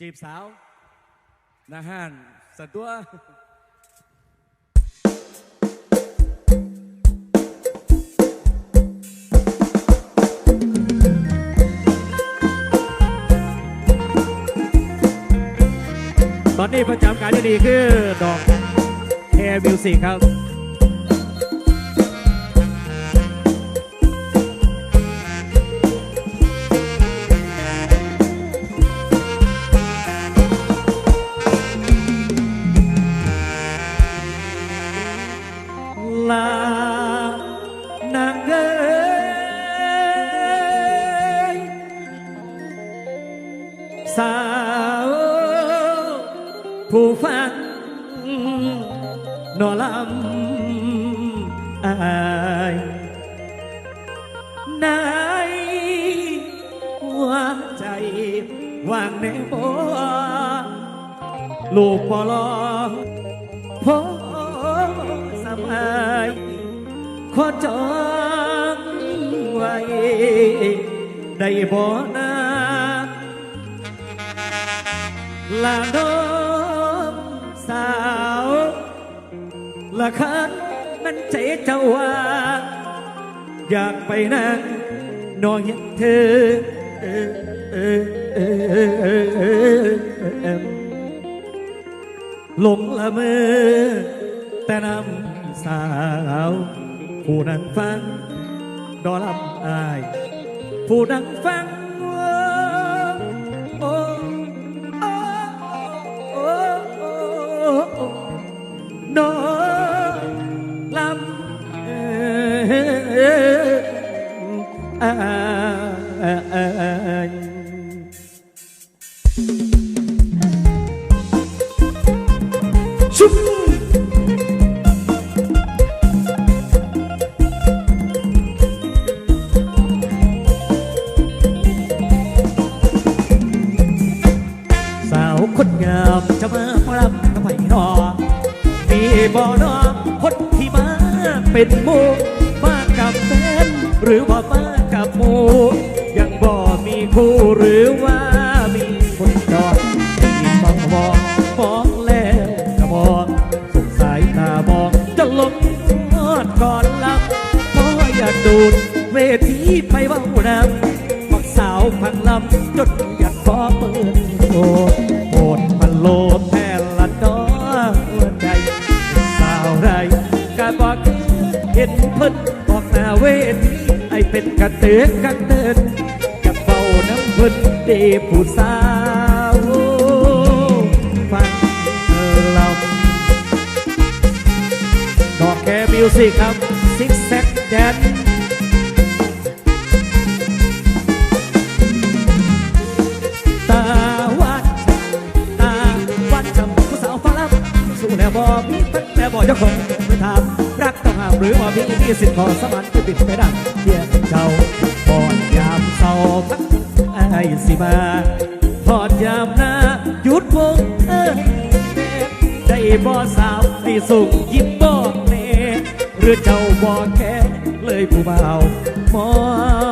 จีบสาวนาห้านสะตัวตอนนี้ประจำการที่ดีคือ ดอกแฮร์มิวสิกครับ ลูกปอลอพอสบายขอจองไว้ ได้บ่นาลาน้องสาวละคันมันใจเจ้าว่า อยากไปนั่งนอนเห็นเธอ หลงละเมอแต่นำสาวผู้นั้นฟังดอลำอาย ผู้นั้นฟังโอ้โอ้โอ้โอ้โอ้ดอลำเอ่ออายาวคนงามจะมาพรำกับไผ่นอมีบ่อนอคนที่มาเป็นหมูมากับแฟนหรือว่ามากับหมูยังบ่มีคู่หรือว่ามีคนจอดที่มองมองมองแล้วก็มองสงสายตามองจะลงทอดก่อนลับเพราะอย่าดูดเวทีไปเว่านำมักสาวพังลำจน กาบอกเห็นเพิ่นออกหน้าเวทีไอเป็นกระเตือกกระเตือนกับเฝ้าน้ำเพิ่นเดผู้สาวฟังเราดอกแกมิวสิกครับซิกแซกแดน เพิ่นแนวบอเจ้าของไม่ถามรักต้องห้ามหรือว่ามีมีสิทธิ์ขอสมันจะปิดไม่ได้เพียงเจ้าบอนยามเศร้าพักไอ้สิมาทอดยามหน้าหยุดวงเออได้บ่สาวให้สุขยิ้มบอกเน่หรือเจ้าบ่แค่เลยผู้บ่าวหมอล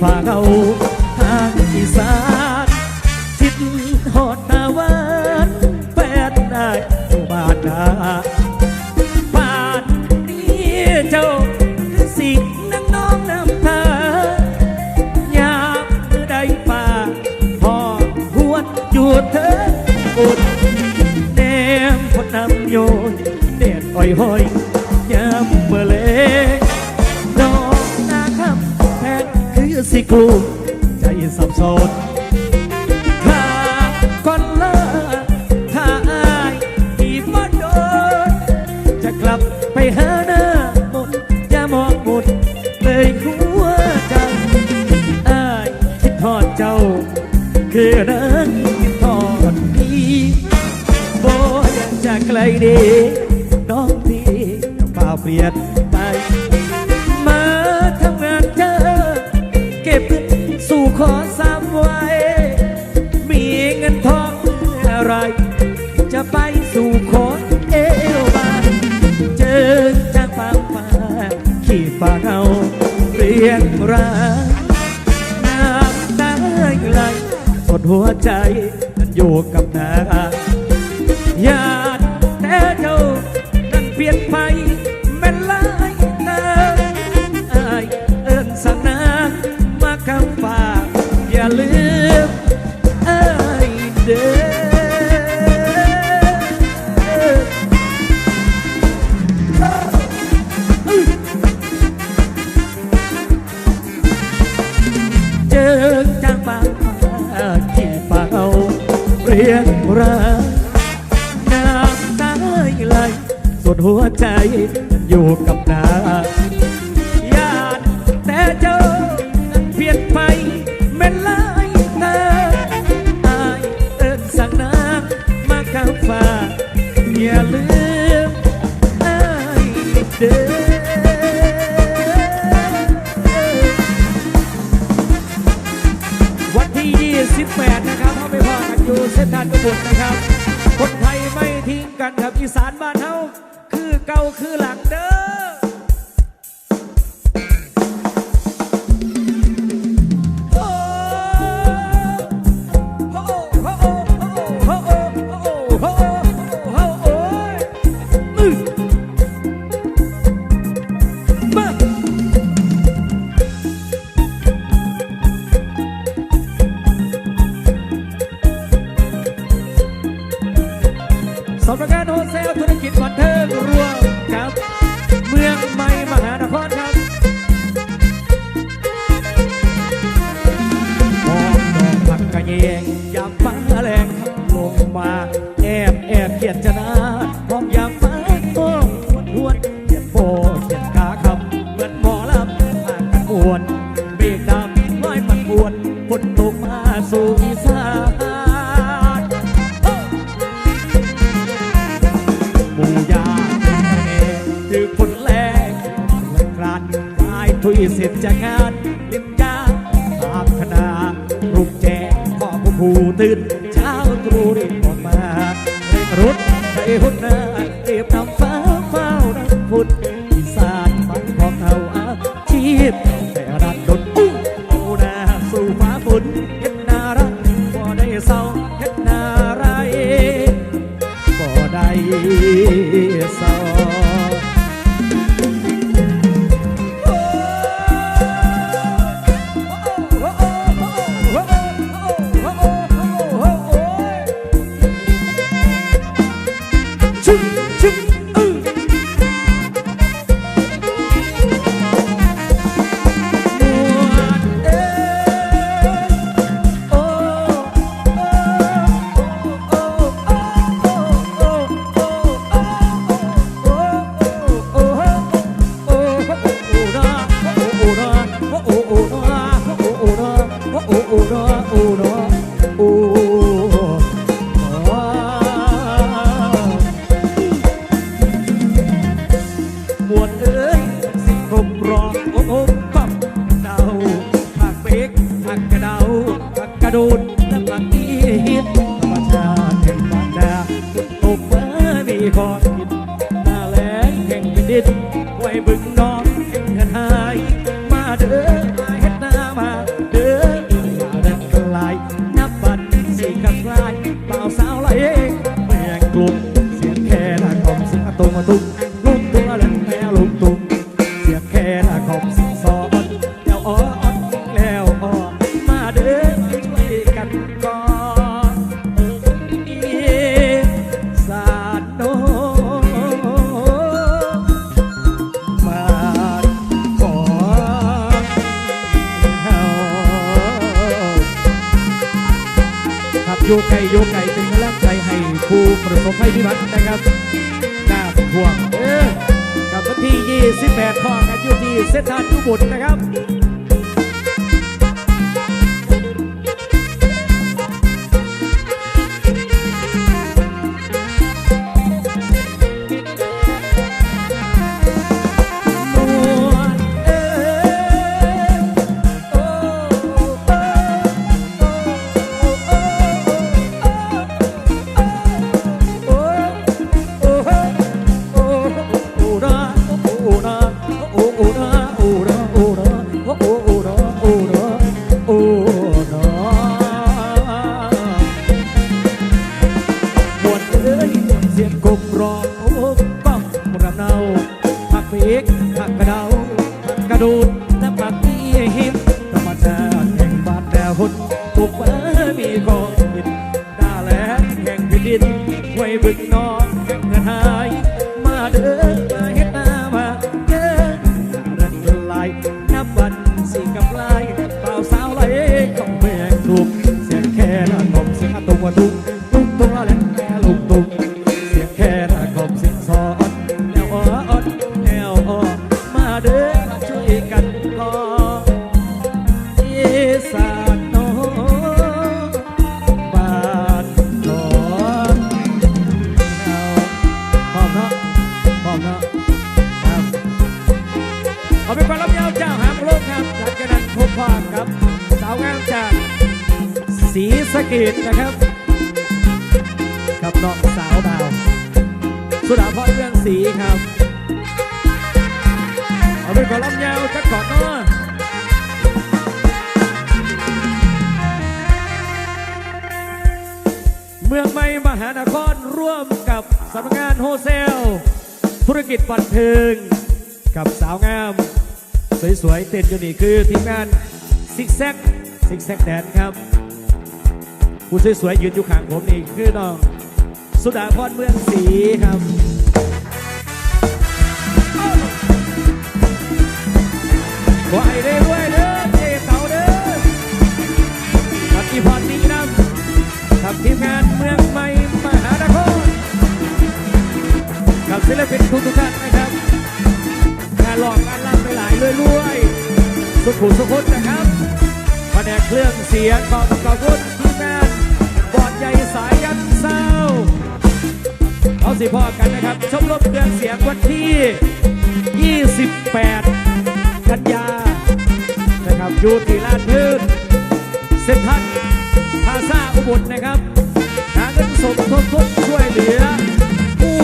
ฝ่าเขาทางอีสาน คู่ใจสับสนถ้าคนเลิกถ้าอายที่บ่โดนจะกลับไปหาหน้าหมนจะมองหมดเลยหัวใจอายคิดทอดเจ้า คือนั้นคิดทอดพี่บอยากจะไกลดีน้องพี่อย่าเปล่าเปลี่ยน baadaye แอบแอบเกลียดจะนะ hôn และบางทีธรรมชาแห่งบางดาตกมามีพอดินหน้าแรงแห่งแผ่นดินไว้บึง โยกไก่โยกไก่เป็นกำลังใจให้ผู้ประสบภัยพิบัตินะครับน้ำท่วงเออกับวันที่ 28พ่อกันอยู่ที่เส้นทานยุบุตรนะครับ สีสะเกนะครับ กับน้องสาวดาว สุดาพรเรื่องสีครับ เอาเป็นความรับยาวจักก่อนเนาะเมืองใหม่มหานครร่วมกับสำนักงานโฮเซล ธุรกิจบันเทิง กับสาวงาม สวยๆเต้นอยู่นี่คือทีมงานซิกแซกซิกแซกแดนครับ ผู้สวยๆยืนอยู่ข้างผมนี่คือน้องสุดาพรเมืองศรีครับขอให้ได้ด้วยเด้อเจ๊เตาเด้อกับอีพรนี้นำกับทีมงานเมืองใหม่มหานครกับศิลปินทุกท่านนะครับงานหลอกงานล่ำไปหลายรวยๆสุขุสุขุนนะครับแผนกเครื่องเสียงขอบขอบคุณทีมงาบอด ใหญ่สายยันเศร้าเอาสิพ่อกันนะครับชมรมเครื่องเสียงวันที่ 28 กันยานะครับยูทิลานพื้นเซ็นทรัลพาซาอุบลนะครับหาเงินสมทบทุนช่วยเหลือ ผู้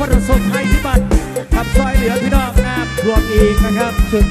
ประสบภัยพิบัติขับซอยเหลือพี่น้องน้ำท่วมอีกนะครับชุด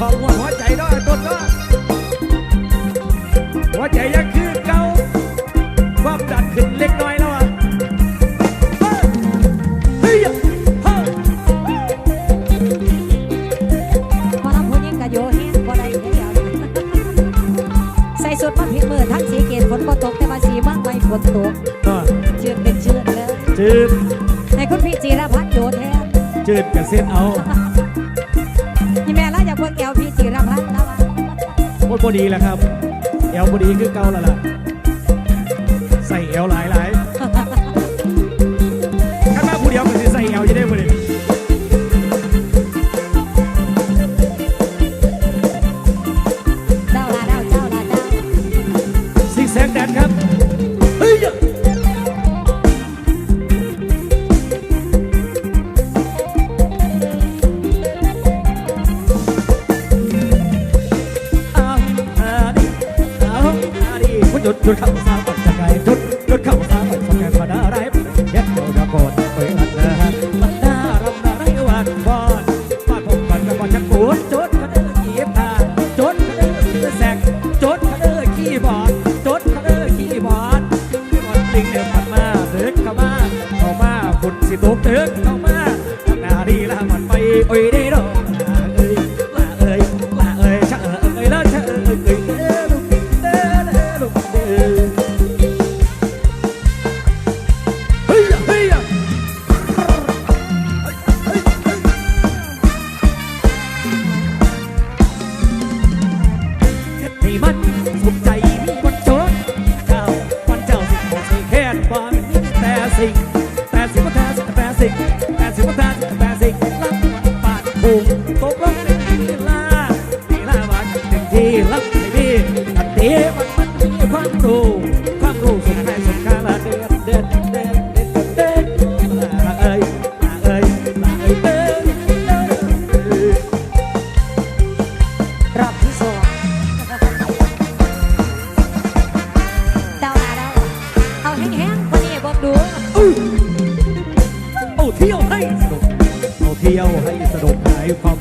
ขอบคุณหัวใจด้วยต้น ดีคือเก่าแล้วล่ะ ใส่เอวหลายหลายขันมาผู้เดียวก็สิใส่เอวอยังได้พอดี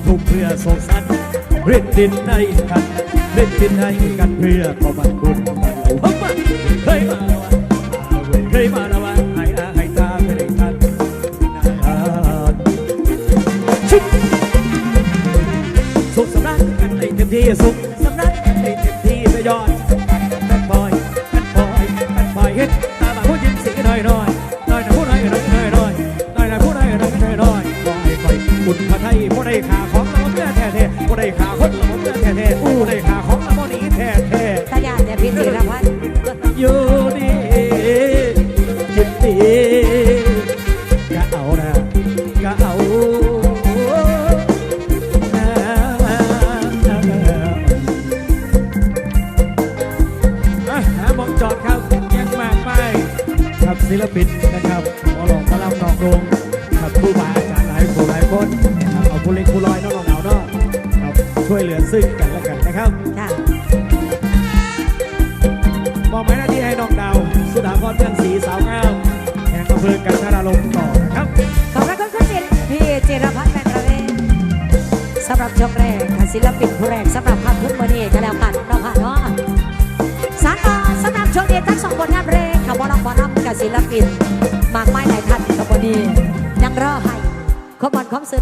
ทุกเพื่อสงสารเล่นดินให้กันเล่นดินให้กันเพื่อขอบันคุณฮัมมาเคยมาแล้มาละวันให้อาไอ้ตาเคยกันชุบสุขสำนักกันให้เต็มที่สุขสำนักกันให้เต็มที่ไปยอนกันบอยกันบอยกันบอยให้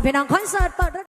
พี่น้องคอนเสิร์ตเปด